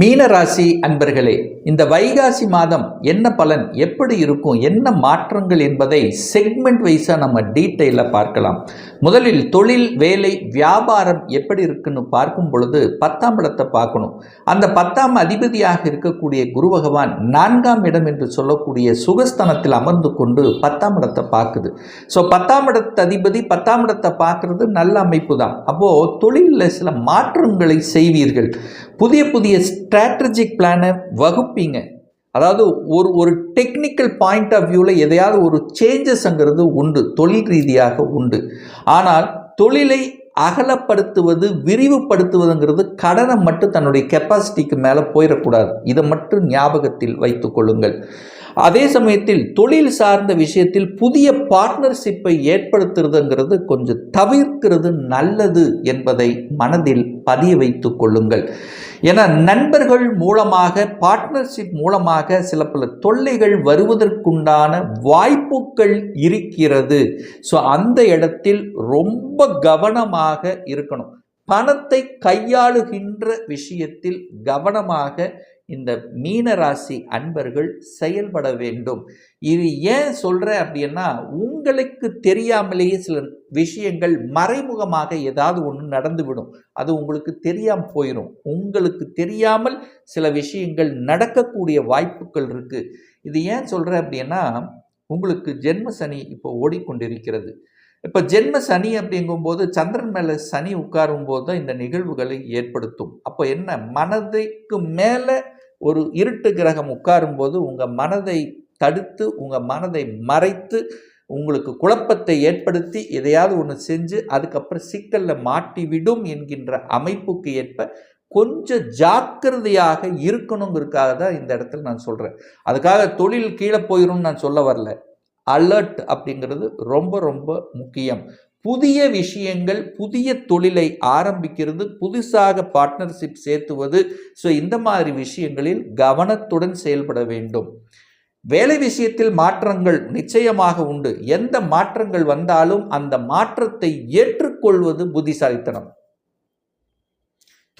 மீனராசி அன்பர்களே இந்த வைகாசி மாதம் என்ன பலன் எப்படி இருக்கும் என்ன மாற்றங்கள் என்பதை செக்மெண்ட் வைஸாக நம்ம டீட்டெயிலாக பார்க்கலாம். முதலில் தொழில் வேலை வியாபாரம் எப்படி இருக்குன்னு பார்க்கும் பொழுது பத்தாம் இடத்தை பார்க்கணும். அந்த பத்தாம் அதிபதியாக இருக்கக்கூடிய குரு பகவான் நான்காம் இடம் என்று சொல்லக்கூடிய சுகஸ்தானத்தில் அமர்ந்து கொண்டு பத்தாம் இடத்தை பார்க்குது. ஸோ பத்தாம் இடத்து அதிபதி பத்தாம் இடத்தை பார்க்கறது நல்ல அமைப்பு தான். அப்போது தொழிலில் சில மாற்றங்களை செய்வீர்கள். புதிய புதிய ஸ்ட்ராட்டஜிக் பிளானை வகுப்பீங்க. அதாவது ஒரு ஒரு டெக்னிக்கல் பாயிண்ட் ஆஃப் வியூவில் எதையாவது ஒரு சேஞ்சஸ்ங்கிறது உண்டு தொழில் ரீதியாக உண்டு. ஆனால் தொழிலை அகலப்படுத்துவது விரிவுபடுத்துவதுங்கிறது கடனை மட்டும் தன்னுடைய கெப்பாசிட்டிக்கு மேலே போயிடக்கூடாது. இதை மட்டும் ஞாபகத்தில் வைத்து கொள்ளுங்கள். அதே சமயத்தில் தொழில் சார்ந்த விஷயத்தில் புதிய பார்ட்னர்ஷிப்பை ஏற்படுத்துறதுங்கிறது கொஞ்சம் தவிர்க்கிறது நல்லது என்பதை மனதில் பதிய வைத்து கொள்ளுங்கள். ஏன்னா நண்பர்கள் மூலமாக பார்ட்னர்ஷிப் மூலமாக சில பல தொல்லைகள் வருவதற்குண்டான வாய்ப்புகள் இருக்கிறது. ஸோ அந்த இடத்தில் ரொம்ப கவனமாக இருக்கணும். பணத்தை கையாளுகின்ற விஷயத்தில் கவனமாக இந்த மீனராசி அன்பர்கள் செயல்பட வேண்டும். இது ஏன் சொல்கிறேன் அப்படின்னா உங்களுக்கு தெரியாமலேயே சில விஷயங்கள் மறைமுகமாக ஏதாவது ஒன்று நடந்துவிடும். அது உங்களுக்கு தெரியாமல் போயிடும் உங்களுக்கு தெரியாமல் சில விஷயங்கள் நடக்கக்கூடிய வாய்ப்புகள் இருக்குது இது ஏன் சொல்கிறேன் அப்படின்னா உங்களுக்கு ஜென்ம சனி இப்போ ஓடிக்கொண்டிருக்கிறது. இப்போ ஜென்ம சனி அப்படிங்கும்போது சந்திரன் மேலே சனி உட்காரும் போது தான் இந்த நிகழ்வுகளை ஏற்படுத்தும். அப்போ என்ன? மனதைக்கு மேலே ஒரு இருட்டு கிரகம் உட்காரும் போது உங்கள் மனதை தடுத்து உங்கள் மனதை மறைத்து உங்களுக்கு குழப்பத்தை ஏற்படுத்தி எதையாவது ஒன்று செஞ்சு அதுக்கப்புறம் சிக்கலில் மாட்டிவிடும் என்கின்ற அமைப்புக்கு ஏற்ப கொஞ்சம் ஜாக்கிரதையாக இருக்கணுங்கிறதுக்காக தான் இந்த இடத்துல நான் சொல்கிறேன் அதுக்காக தொழில் கீழே போயிடும்னு நான் சொல்ல வரல. அலர்ட் அப்படிங்கிறது ரொம்ப ரொம்ப முக்கியம். புதிய விஷயங்கள் புதிய தொழிலை ஆரம்பிக்கிறது புதுசாக பார்ட்னர்ஷிப் சேர்த்துவது. ஸோ இந்த மாதிரி விஷயங்களில் கவனத்துடன் செயல்பட வேண்டும். வேலை விஷயத்தில் மாற்றங்கள் நிச்சயமாக உண்டு. எந்த மாற்றங்கள் வந்தாலும் அந்த மாற்றத்தை ஏற்றுக்கொள்வது புத்திசாலித்தனம்.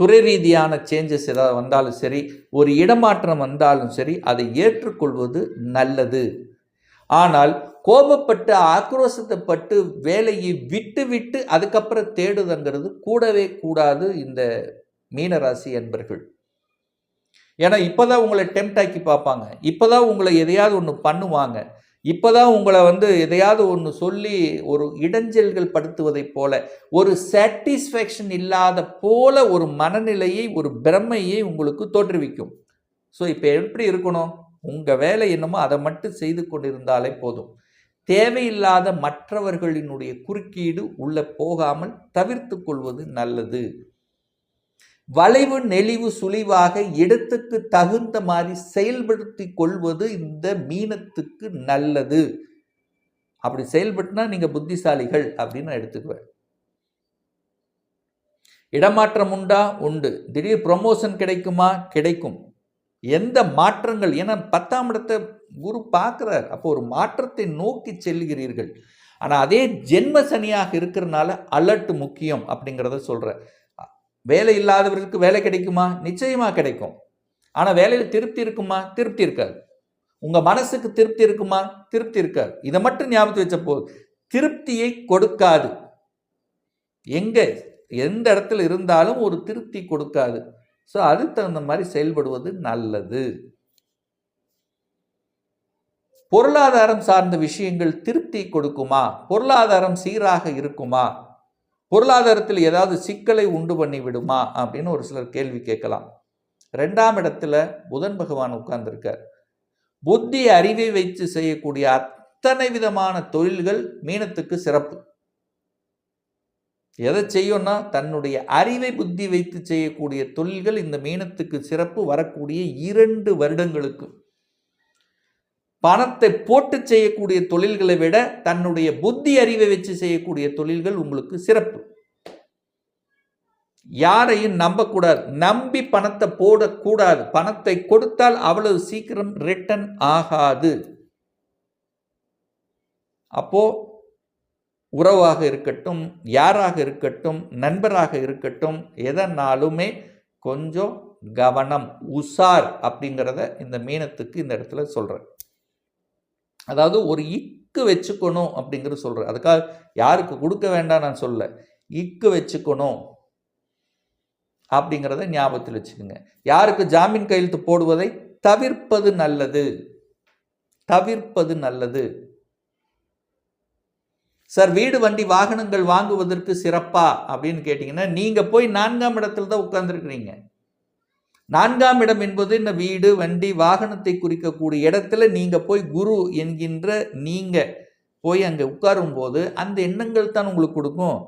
துறை ரீதியான சேஞ்சஸ் ஏதாவது வந்தாலும் சரி ஒரு இடமாற்றம் வந்தாலும் சரி அதை ஏற்றுக்கொள்வது நல்லது. ஆனால் கோபப்பட்டு ஆக்ரோஷத்தைப்பட்டு வேலையை விட்டு விட்டு அதுக்கப்புறம் தேடுதுங்கிறது கூடவே கூடாது இந்த மீனராசி என்பர்கள் ஏன்னா இப்போதான் உங்களை டெம்ட் ஆக்கி பார்ப்பாங்க. இப்போதான் உங்களை எதையாவது ஒன்று பண்ணுவாங்க. இப்போதான் உங்களை வந்து எதையாவது ஒன்று சொல்லி ஒரு இடைஞ்சல்கள் படுத்துவதைப் போல ஒரு சாட்டிஸ்ஃபேக்ஷன் இல்லாத போல ஒரு மனநிலையை ஒரு பிரமையை உங்களுக்கு தோற்றுவிக்கும். ஸோ இப்போ எப்படி இருக்கணும்? உங்கள் வேலை என்னமோ அதை மட்டும் செய்து கொண்டிருந்தாலே போதும். தேவையில்லாத மற்றவர்களினுடைய குறுக்கீடு உள்ளே போகாமல் தவிர்த்து கொள்வது நல்லது. வளைவு நெளிவு சுழிவாக இடத்துக்கு தகுந்த மாதிரி செயல்படுத்தி கொள்வது இந்த மீனத்துக்கு நல்லது. அப்படி செயல்பட்டுனா நீங்கள் புத்திசாலிகள் அப்படின்னு நான் எடுத்துக்குவேன். இடமாற்றம் உண்டா? உண்டு. திடீர் ப்ரொமோஷன் கிடைக்குமா? கிடைக்கும். எந்த மாற்றங்கள்? ஏன்னா பத்தாம் இடத்தை குரு பார்க்குறார். அப்போ ஒரு மாற்றத்தை நோக்கி செல்கிறீர்கள். ஆனால் அதே ஜென்ம சனியாக இருக்கிறனால அலர்ட் முக்கியம் அப்படிங்கிறத சொல்கிறேன் வேலை இல்லாதவர்களுக்கு வேலை கிடைக்குமா? நிச்சயமாக கிடைக்கும். ஆனால் வேலையில் திருப்தி இருக்குமா? திருப்தி இருக்காது. உங்கள் மனசுக்கு திருப்தி இருக்குமா? திருப்தி இருக்காது. இதை மட்டும் ஞாபகத்து வச்ச போ திருப்தியை கொடுக்காது. எங்கே? எந்த இடத்துல இருந்தாலும் ஒரு திருப்தி கொடுக்காது. ஸோ அதுக்கு தகுந்த மாதிரி செயல்படுவது நல்லது. பொருளாதாரம் சார்ந்த விஷயங்கள் திருப்தி கொடுக்குமா? பொருளாதாரம் சீராக இருக்குமா? பொருளாதாரத்தில் ஏதாவது சிக்கலை உண்டு பண்ணி விடுமா? அப்படின்னு ஒரு சிலர் கேள்வி கேட்கலாம். ரெண்டாம் இடத்துல புதன் பகவான் உட்கார்ந்துருக்கார். புத்தி அறிவை வைத்து செய்யக்கூடிய அத்தனை விதமான தொழில்கள் மீனத்துக்கு சிறப்பு. எதை செய்யும்னா தன்னுடைய அறிவை புத்தி வைத்து செய்யக்கூடிய தொழில்கள் இந்த மீனத்துக்கு சிறப்பு வரக்கூடிய இரண்டு வருடங்களுக்கு. பணத்தை போட்டு செய்யக்கூடிய தொழில்களை விட தன்னுடைய புத்தி அறிவை வச்சு செய்யக்கூடிய தொழில்கள் உங்களுக்கு சிறப்பு. யாரையும் நம்பக்கூடாது. நம்பி பணத்தை போடக்கூடாது. பணத்தை கொடுத்தால் அவ்வளவு சீக்கிரம் ரிட்டர்ன் ஆகாது. அப்போ உறவாக இருக்கட்டும் யாராக இருக்கட்டும் நண்பராக இருக்கட்டும் எதனாலுமே கொஞ்சம் கவனம் உசார் அப்படிங்கிறத இந்த மீனத்துக்கு இந்த இடத்துல சொல்கிறேன் அதாவது ஒரு இக்கு வச்சுக்கணும் அப்படிங்கிறது சொல்கிறேன் அதுக்காக யாருக்கு கொடுக்க வேண்டாம் நான் சொல்ல இக்கு வச்சுக்கணும் அப்படிங்கிறத ஞாபகத்தில் வச்சுக்கோங்க. யாருக்கு ஜாமீன் கையெழுத்து போடுவதை தவிர்ப்பது நல்லது. தவிர்ப்பது நல்லது. சார் வீடு வண்டி வாகனங்கள் வாங்குவதற்கு சிறப்பா? அப்படின்னு கேட்டிங்கன்னா நீங்கள் போய் நான்காம் இடத்துல தான் உட்கார்ந்துருக்கிறீங்க. நான்காம் இடம் என்பது இந்த வீடு வண்டி வாகனத்தை குறிக்கக்கூடிய இடத்துல நீங்கள் போய் குரு என்கின்ற நீங்கள் போய் அங்கே உட்காரும் போது அந்த எண்ணங்கள் தான் உங்களுக்கு கொடுக்கும்.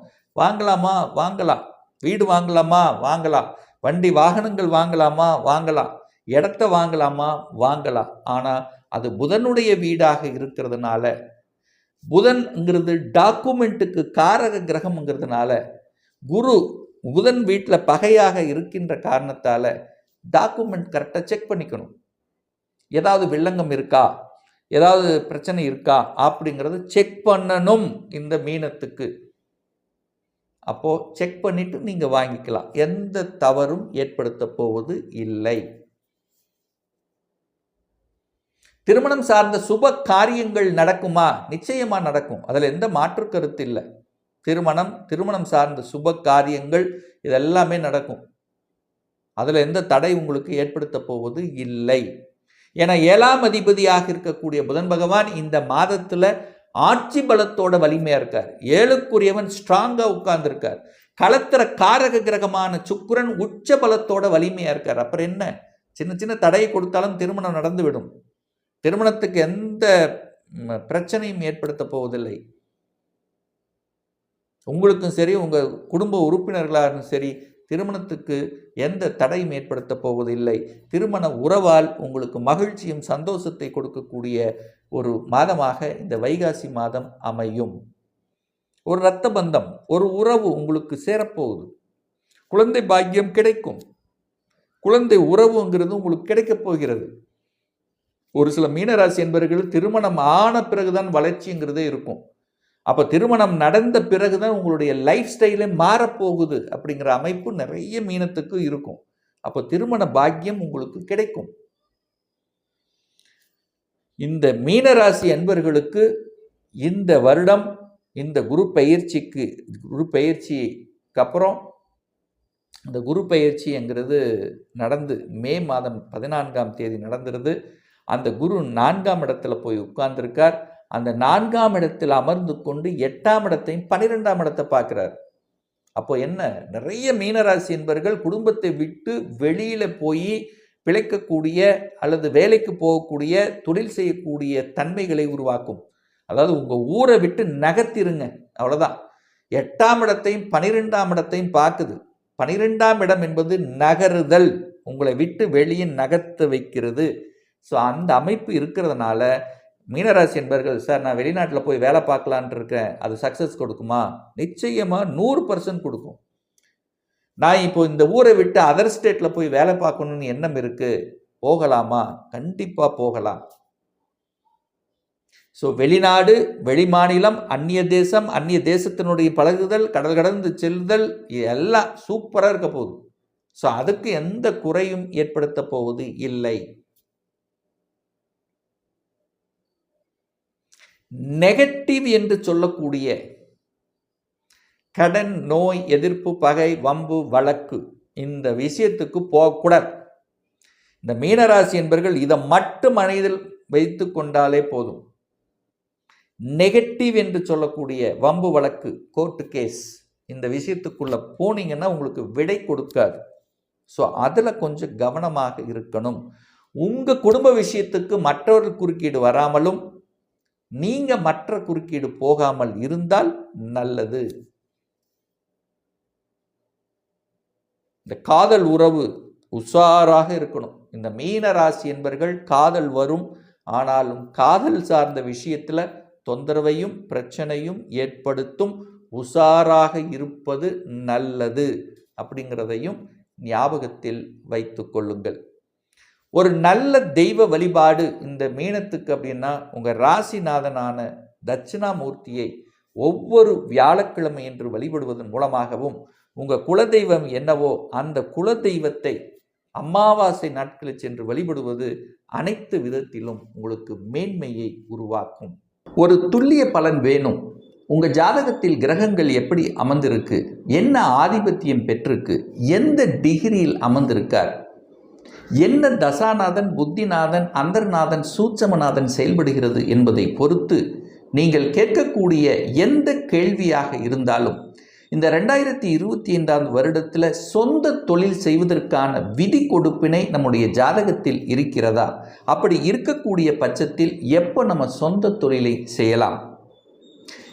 வாங்கலாமா? வாங்கலாம். வீடு வாங்கலாமா? வாங்கலாம். வண்டி வாகனங்கள் வாங்கலாமா? வாங்கலாம். இடத்த வாங்கலாமா? வாங்கலாம். ஆனால் அது புதனுடைய வீடாக இருக்கிறதுனால புதன்ங்கிறது டாக்குமெண்ட்டுக்கு காரக கிரகம்ங்கிறதுனால குரு புதன் வீட்டில் பகையாக இருக்கின்ற காரணத்தால் டாக்குமெண்ட் கரெக்டாக செக் பண்ணிக்கணும். ஏதாவது வில்லங்கம் இருக்கா? ஏதாவது பிரச்சனை இருக்கா? அப்படிங்கிறது செக் பண்ணணும் இந்த மீனத்துக்கு. அப்போது செக் பண்ணிவிட்டு நீங்கள் வாங்கிக்கலாம். எந்த தவறும் ஏற்படுத்த போவது இல்லை. திருமணம் சார்ந்த சுப காரியங்கள் நடக்குமா? நிச்சயமாக நடக்கும். அதில் எந்த மாற்று கருத்து இல்லை. திருமணம் திருமணம் சார்ந்த சுப காரியங்கள் இதெல்லாமே நடக்கும். அதில் எந்த தடை உங்களுக்கு ஏற்படுத்த போவது இல்லை. என ஏழாம் அதிபதியாக இருக்கக்கூடிய புதன் பகவான் இந்த மாதத்தில் ஆட்சி பலத்தோட வலிமையாக இருக்கார். ஏழுக்குரியவன் ஸ்ட்ராங்காக உட்கார்ந்துருக்கார். களத்திர காரக கிரகமான சுக்கிரன் உச்ச பலத்தோட வலிமையாக இருக்கார். அப்புறம் என்ன? சின்ன சின்ன தடையை கொடுத்தாலும் திருமணம் நடந்துவிடும். திருமணத்துக்கு எந்த பிரச்சனையும் ஏற்படுத்த போவதில்லை. உங்களுக்கும் சரி உங்கள் குடும்ப உறுப்பினர்களாலும் சரி திருமணத்துக்கு எந்த தடையும் ஏற்படுத்த போவதில்லை. திருமண உறவால் உங்களுக்கு மகிழ்ச்சியும் சந்தோஷத்தை கொடுக்கக்கூடிய ஒரு மாதமாக இந்த வைகாசி மாதம் அமையும். ஒரு இரத்த பந்தம் ஒரு உறவு உங்களுக்கு சேரப்போகுது. குழந்தை பாக்கியம் கிடைக்கும். குழந்தை உறவுங்கிறது உங்களுக்கு கிடைக்கப் போகிறது. ஒரு சில மீனராசி என்பவர்கள் திருமணம் ஆன பிறகுதான் வளர்ச்சிங்கிறதே இருக்கும். அப்போ திருமணம் நடந்த பிறகுதான் உங்களுடைய லைஃப் ஸ்டைலே மாறப்போகுது அப்படிங்கிற அமைப்பு நிறைய மீனத்துக்கு இருக்கும். அப்போ திருமண பாக்கியம் உங்களுக்கு கிடைக்கும். இந்த மீனராசி அன்பர்களுக்கு இந்த வருடம் இந்த குரு பயிற்சிக்கு குரு பயிற்சிக்கு அப்புறம் இந்த குரு பயிற்சிங்கிறது நடந்து மே மாதம் பதினான்காம் தேதி நடந்துருது. அந்த குரு நான்காம் இடத்துல போய் உட்கார்ந்திருக்கார். அந்த நான்காம் இடத்தில் அமர்ந்து கொண்டு எட்டாம் இடத்தையும் பன்னிரெண்டாம் இடத்தை பார்க்கிறார். அப்போ என்ன? நிறைய மீனராசி என்பவர்கள் குடும்பத்தை விட்டு வெளியில் போய் பிழைக்கக்கூடிய அல்லது வேலைக்கு போகக்கூடிய தொழில் செய்யக்கூடிய தன்மைகளை உருவாக்கும். அதாவது உங்கள் ஊரை விட்டு நகர்த்திருங்க. அவ்வளோதான் எட்டாம் இடத்தையும் பனிரெண்டாம் இடத்தையும் பார்க்குது. பனிரெண்டாம் இடம் என்பது நகருதல். உங்களை விட்டு வெளியே நகர்த்த வைக்கிறது. ஸோ அந்த அமைப்பு இருக்கிறதுனால மீனராசி என்பர்கள் சார் நான் வெளிநாட்டில் போய் வேலை பார்க்கலான்ட்டு இருக்கேன். அது சக்ஸஸ் கொடுக்குமா? நிச்சயமாக நூறு பர்சன்ட் கொடுக்கும். நான் இப்போ இந்த ஊரை விட்டு அதர் ஸ்டேட்டில் போய் வேலை பார்க்கணும்னு எண்ணம் இருக்குது போகலாமா? கண்டிப்பாக போகலாம். ஸோ வெளிநாடு வெளிமாநிலம் அந்நிய தேசம் அந்நிய தேசத்தினுடைய பழகுதல் கடல் கடந்து செல்லுதல் எல்லாம் சூப்பராக இருக்க போகுது. ஸோ அதுக்கு எந்த குறையும் ஏற்படுத்த போவது இல்லை. நெகட்டிவ் என்று சொல்லக்கூடிய கடன் நோய் எதிர்ப்பு பகை வம்பு வழக்கு இந்த விஷயத்துக்கு போகக்கூடாது. இந்த மீனராசி என்பர்கள் இதை மட்டும் மனதில் வைத்து கொண்டாலே போதும். நெகட்டிவ் என்று சொல்லக்கூடிய வம்பு வழக்கு கோர்ட்டு கேஸ் இந்த விஷயத்துக்குள்ள போனீங்கன்னா உங்களுக்கு விடை கொடுக்காது. ஸோ அதில் கொஞ்சம் கவனமாக இருக்கணும். உங்கள் குடும்ப விஷயத்துக்கு மற்றவர்கள் குறுக்கீடு வராமலும் நீங்கள் மற்ற குறுக்கீடு போகாமல் இருந்தால் நல்லது. இந்த காதல் உறவு உஷாராக இருக்கணும். இந்த மீன ராசி என்பர்கள் காதல் வரும் ஆனாலும் காதல் சார்ந்த விஷயத்தில் தொந்தரவையும் பிரச்சனையும் ஏற்படுத்தும் உஷாராக இருப்பது நல்லது அப்படிங்கிறதையும் ஞாபகத்தில் வைத்து கொள்ளுங்கள். ஒரு நல்ல தெய்வ வழிபாடு இந்த மீனத்துக்கு அப்படின்னா உங்கள் ராசிநாதனான தட்சிணாமூர்த்தியை ஒவ்வொரு வியாழக்கிழமை என்று வழிபடுவதன் மூலமாகவும் உங்கள் குலதெய்வம் என்னவோ அந்த குலதெய்வத்தை அமாவாசை நாட்களில் சென்று வழிபடுவது அனைத்து விதத்திலும் உங்களுக்கு மேன்மையை உருவாக்கும். ஒரு துல்லிய பலன் வேணும். உங்கள் ஜாதகத்தில் கிரகங்கள் எப்படி அமர்ந்திருக்கு? என்ன ஆதிபத்தியம் பெற்றிருக்கு? எந்த டிகிரியில் அமர்ந்திருக்கார்? என்ன தசாநாதன் புத்திநாதன் அந்தர்நாதன் சூட்சமநாதன் செயல்படுகிறது என்பதை பொறுத்து நீங்கள் கேட்கக்கூடிய எந்த கேள்வியாக இருந்தாலும் இந்த ரெண்டாயிரத்தி இருபத்தி ஐந்தாம் வருடத்தில் சொந்த தொழில் செய்வதற்கான விதி கொடுப்பினை நம்முடைய ஜாதகத்தில் இருக்கிறதா? அப்படி இருக்கக்கூடிய பட்சத்தில் எப்போ நம்ம சொந்த தொழிலை செய்யலாம்?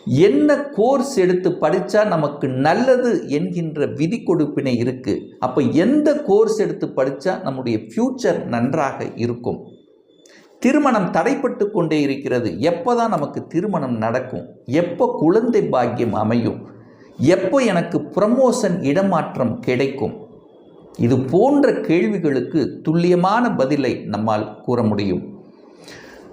என்ன கோர்ஸ் எடுத்து படித்தா நமக்கு நல்லது என்கின்ற விதி கொடுப்பினை இருக்குது அப்போ எந்த கோர்ஸ் எடுத்து படித்தா நம்முடைய ஃப்யூச்சர் நன்றாக இருக்கும்? திருமணம் தடைப்பட்டு கொண்டே இருக்கிறது. எப்போ தான் நமக்கு திருமணம் நடக்கும்? எப்போ குழந்தை பாக்கியம் அமையும்? எப்போ எனக்கு ப்ரமோஷன் இடமாற்றம் கிடைக்கும்? இது போன்ற கேள்விகளுக்கு துல்லியமான பதிலை நம்மால் கூற முடியும்.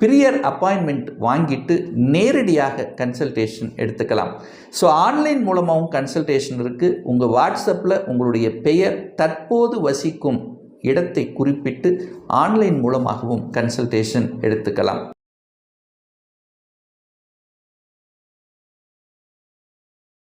பிரியர் அப்பாயின்மெண்ட் வாங்கிட்டு நேரடியாக கன்சல்டேஷன் எடுத்துக்கலாம். ஸோ ஆன்லைன் மூலமாகவும் கன்சல்டேஷன் இருக்குது உங்கள் வாட்ஸ்அப்பில் உங்களுடைய பெயர் தற்போது வசிக்கும் இடத்தை குறிப்பிட்டு ஆன்லைன் மூலமாகவும் கன்சல்டேஷன் எடுத்துக்கலாம்.